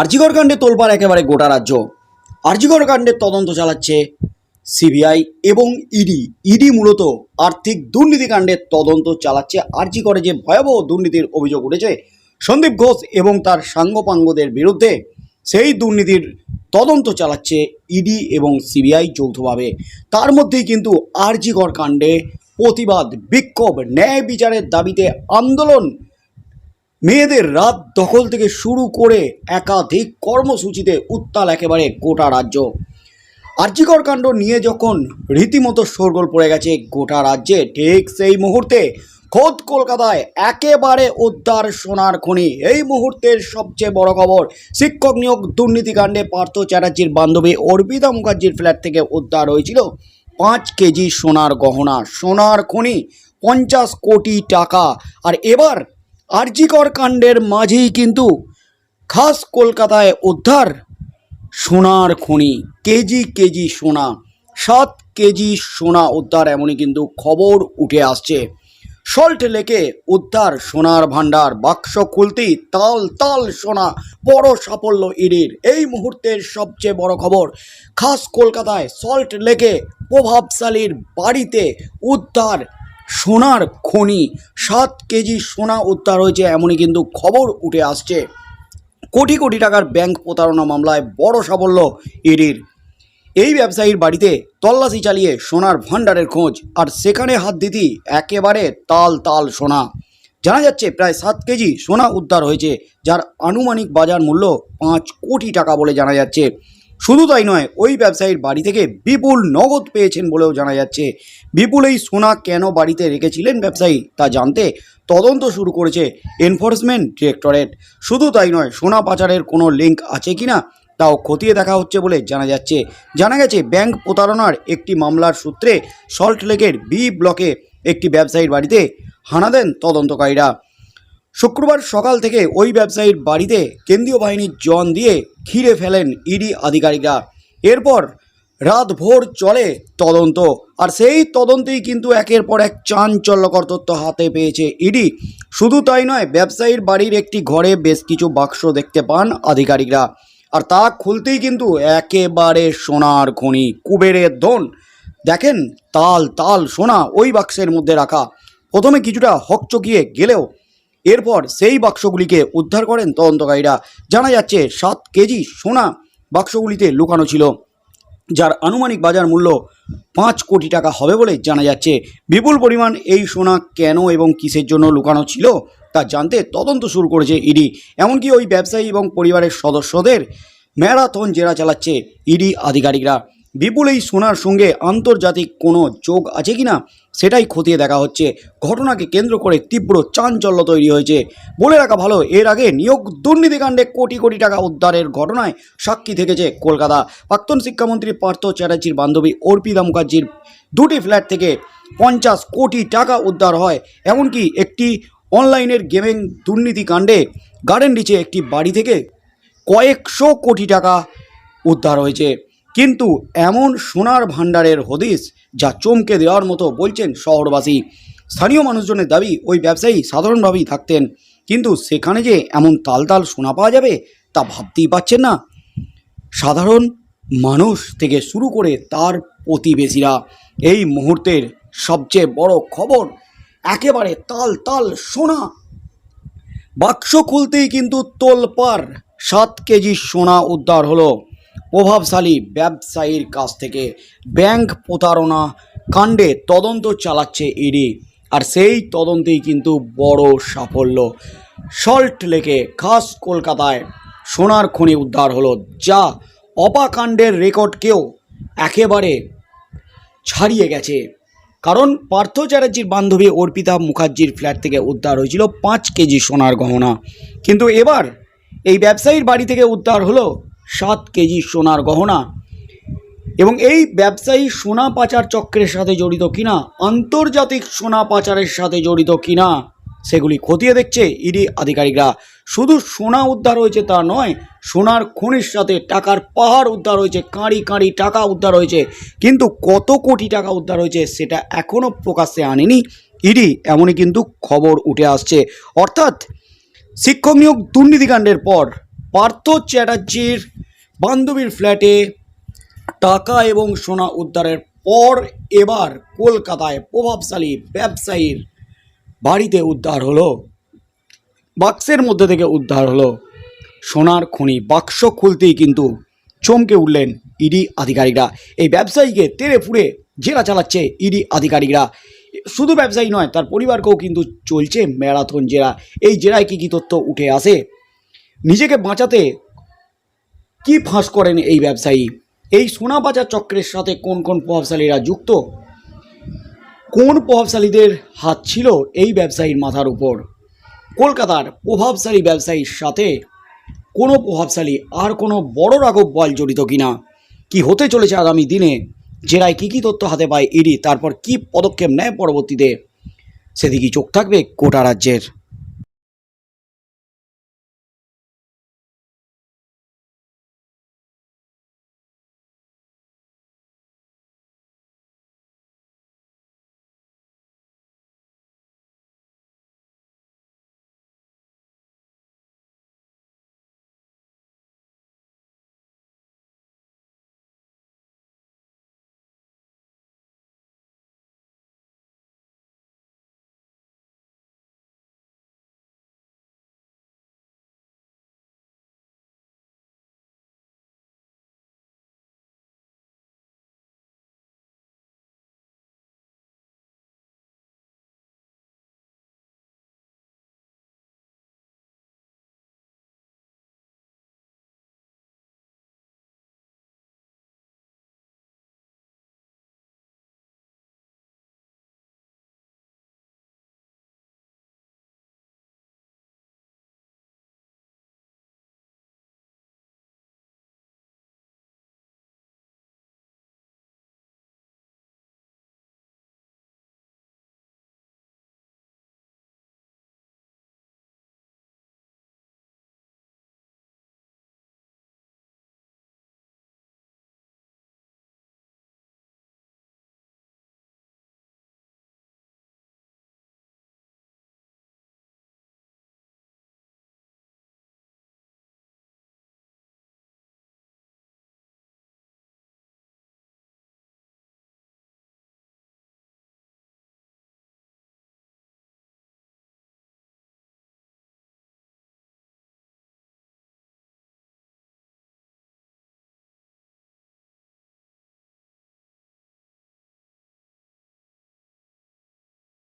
আরজিগর কাণ্ডে তোলপাড় একেবারে গোটা রাজ্য। আরজিগর কাণ্ডের তদন্ত চালাচ্ছে সিবিআই এবং ইডি। ইডি মূলত আর্থিক দুর্নীতিকাণ্ডের তদন্ত চালাচ্ছে আরজিগরে যে ভয়াবহ দুর্নীতির অভিযোগ উঠেছে। সন্দীপ ঘোষ এবং তার সাঙ্গপাঙ্গদের বিরুদ্ধে সেই দুর্নীতির তদন্ত চালাচ্ছে ইডি এবং সিবিআই যৌথভাবে। তার মধ্যেই কিন্তু আরজিগর কাণ্ডে প্রতিবাদ, বিক্ষোভ, ন্যায় বিচারের দাবিতে আন্দোলন মেয়েদের রাত দখল থেকে শুরু করে একাধিক কর্মসূচিতে উত্তাল একেবারে গোটা রাজ্য। আর্যিকর কাণ্ড নিয়ে যখন রীতিমতো শোরগোল পড়ে গেছে, গোটা রাজ্যে ঠিক সেই মুহূর্তে খোদ কলকাতায় একেবারে উদ্ধার সোনার খনি। এই মুহূর্তের সবচেয়ে বড় খবর, শিক্ষক নিয়োগ দুর্নীতিকাণ্ডে পার্থ চ্যাটার্জির বান্ধবী অর্পিতা মুখার্জির ফ্ল্যাট থেকে উদ্ধার হয়েছিল পাঁচ কেজি সোনার গহনা। সোনার খনি পঞ্চাশ কোটি টাকা। আর এবার আরজিকর কাণ্ডের মাঝেই কিন্তু খাস কলকাতায় উদ্ধার সোনার খনি, কেজি কেজি সোনা, সাত কেজি সোনা উদ্ধার এমনই কিন্তু খবর উঠে আসছে। সল্ট লেকে উদ্ধার সোনার ভাণ্ডার, বাক্স খুলতেই তাল তাল সোনা, বড় সাফল্য ইডির। এই মুহূর্তের সবচেয়ে বড় খবর, খাস কলকাতায় সল্ট লেকে প্রভাবশালীর বাড়িতে উদ্ধার সোনার খনি। সাত কেজি সোনা উদ্ধার হয়েছে এমনই কিন্তু খবর উঠে আসছে। কোটি কোটি টাকার ব্যাংক প্রতারণা মামলায় বড় সাফল্য ইডির। এই ব্যবসায়ীর বাড়িতে তল্লাশি চালিয়ে সোনার ভাণ্ডারের খোঁজ, আর সেখানে হাত দিতেই একেবারে তাল তাল সোনা। জানা যাচ্ছে প্রায় সাত কেজি সোনা উদ্ধার হয়েছে, যার আনুমানিক বাজার মূল্য পাঁচ কোটি টাকা বলে জানা যাচ্ছে। শুধু তাই নয়, ওই ব্যবসায়ীর বাড়ি থেকে বিপুল নগদ পেয়েছেন বলেও জানা যাচ্ছে। বিপুল এই সোনা কেন বাড়িতে রেখেছিলেন ব্যবসায়ী, তা জানতে তদন্ত শুরু করেছে এনফোর্সমেন্ট ডিরেক্টরেট। শুধু তাই নয়, সোনা পাচারের কোনো লিঙ্ক আছে কিনা, তাও খতিয়ে দেখা হচ্ছে বলে জানা যাচ্ছে। জানা গেছে, ব্যাংক প্রতারণার একটি মামলার সূত্রে সল্টলেকের বি ব্লকে একটি ব্যবসায়ীর বাড়িতে হানা দেন তদন্তকারীরা। শুক্রবার সকাল থেকে ওই ব্যবসায়ীর বাড়িতে কেন্দ্রীয় বাহিনীর জন দিয়ে ঘিরে ফেলেন ইডি আধিকারিকরা। এরপর রাত ভোর চলে তদন্ত। আর সেই তদন্তেই কিন্তু একের পর এক চাঞ্চল্যকর তথ্য হাতে পেয়েছে ইডি। শুধু তাই নয়, ব্যবসায়ীর বাড়ির একটি ঘরে বেশ কিছু বাক্স দেখতে পান আধিকারিকরা। আর তা খুলতেই কিন্তু একেবারে সোনার খনি, কুবেরের ধন। দেখেন, তাল তাল সোনা ওই বাক্সের মধ্যে রাখা। প্রথমে কিছুটা হকচকিয়ে গেলেও এরপর সেই বাক্সগুলিকে উদ্ধার করেন তদন্তকারীরা। জানা যাচ্ছে, সাত কেজি সোনা বাক্সগুলিতে লুকানো ছিল, যার আনুমানিক বাজার মূল্য পাঁচ কোটি টাকা হবে বলে জানা যাচ্ছে। বিপুল পরিমাণ এই সোনা কেন এবং কিসের জন্য লুকানো ছিল তা জানতে তদন্ত শুরু করেছে ইডি। এমনকি ওই ব্যবসায়ী এবং পরিবারের সদস্যদের ম্যারাথন জেরা চালাচ্ছে ইডি আধিকারিকরা। বিপুল এই সোনার সঙ্গে আন্তর্জাতিক কোনো যোগ আছে কিনা সেটাই খতিয়ে দেখা হচ্ছে। ঘটনাকে কেন্দ্র করে তীব্র চাঞ্চল্য তৈরি হয়েছে। বলে রাখা ভালো, এর আগে নিয়োগ দুর্নীতিকাণ্ডে কোটি কোটি টাকা উদ্ধারের ঘটনায় সাক্ষী থেকেছে কলকাতা। প্রাক্তন শিক্ষামন্ত্রী পার্থ চ্যাটার্জির বান্ধবী অর্পিতা মুখার্জির দুটি ফ্ল্যাট থেকে পঞ্চাশ কোটি টাকা উদ্ধার হয়। এমনকি একটি অনলাইনের গেমিং দুর্নীতিকাণ্ডে গার্ডেন রিচে একটি বাড়ি থেকে কয়েকশো কোটি টাকা উদ্ধার হয়েছে। কিন্তু এমন সোনার ভাণ্ডারের হদিস যা চমকে দেওয়ার মতো বলছেন শহরবাসী। স্থানীয় মানুষজনের দাবি, ওই ব্যবসায়ী সাধারণভাবেই থাকতেন। কিন্তু সেখানে যে এমন তাল তাল সোনা পাওয়া যাবে, তা ভাবতেই পাচ্ছেন না। সাধারণ মানুষ থেকে শুরু করে তার প্রতিবেশীরা। এই মুহূর্তের সবচেয়ে বড় খবর, একেবারে তাল তাল সোনা। বাক্স খুলতেই কিন্তু তোলপাড়, সাত কেজি সোনা উদ্ধার হলো। প্রভাবশালী ব্যবসায়ীর কাছ থেকে ব্যাংক প্রতারণা কাণ্ডে তদন্ত চালাচ্ছে ইডি। আর সেই তদন্তেই কিন্তু বড় সাফল্য। সল্ট লেকে খাস কলকাতায় সোনার খনি উদ্ধার হলো, যা অপাকাণ্ডের রেকর্ডকেও একেবারে ছাড়িয়ে গেছে। কারণ পার্থ চ্যাটার্জির বান্ধবী অর্পিতা মুখার্জির ফ্ল্যাট থেকে উদ্ধার হয়েছিল পাঁচ কেজি সোনার গহনা। কিন্তু এবার এই ব্যবসায়ীর বাড়ি থেকে উদ্ধার হলো সাত কেজি সোনার গহনা। এবং এই ব্যবসায়ী সোনা পাচার চক্রের সাথে জড়িত কিনা, আন্তর্জাতিক সোনা পাচারের সাথে জড়িত কিনা, সেগুলি খতিয়ে দেখছে ইডি আধিকারিকরা। শুধু সোনা উদ্ধার হয়েছে তা নয়, সোনার খনির সাথে টাকার পাহাড় উদ্ধার হয়েছে, কাঁড়ি কাঁড়ি টাকা উদ্ধার হয়েছে। কিন্তু কত কোটি টাকা উদ্ধার হয়েছে সেটা এখনও প্রকাশ্যে আনেনি ইডি, এমনই কিন্তু খবর উঠে আসছে। অর্থাৎ শিক্ষক নিয়োগ দুর্নীতিকাণ্ডের পর পার্থ চ্যাটার্জির বান্ধবীর ফ্ল্যাটে টাকা এবং সোনা উদ্ধারের পর এবার কলকাতায় প্রভাবশালী ব্যবসায়ীর বাড়িতে উদ্ধার হলো। বাক্সের মধ্যে থেকে উদ্ধার হলো। সোনার খনি বাক্স খুলতেই কিন্তু চমকে উঠলেন ইডি আধিকারিকরা। এই ব্যবসায়ীকে তেড়ে ফুড়ে জেরা চালাচ্ছে ইডি আধিকারিকরা। শুধু ব্যবসায়ী নয়, তার পরিবারকেও কিন্তু চলছে ম্যারাথন জেরা। এই জেরায় কী কী তথ্য উঠে আসে নিজেকে বাঁচাতে কি ফাঁস করেন এই ব্যবসায়ী? এই সোনা বাজার চক্রের সাথে কোন কোন প্রভাবশালীরা যুক্ত? কোন প্রভাবশালীদের হাত ছিল এই ব্যবসায়ীর মাথার উপর? কলকাতার প্রভাবশালী ব্যবসায়ীর সাথে কোনো প্রভাবশালী আর কোনো বড় রাঘব বল জড়িত কিনা? কি হতে চলেছে আগামী দিনে? জেরায় কী কী তথ্য হাতে পায় ইডি? তারপর কি পদক্ষেপ নেয় পরবর্তীতে? সেদিকেই চোখ থাকবে কোটা রাজ্যের।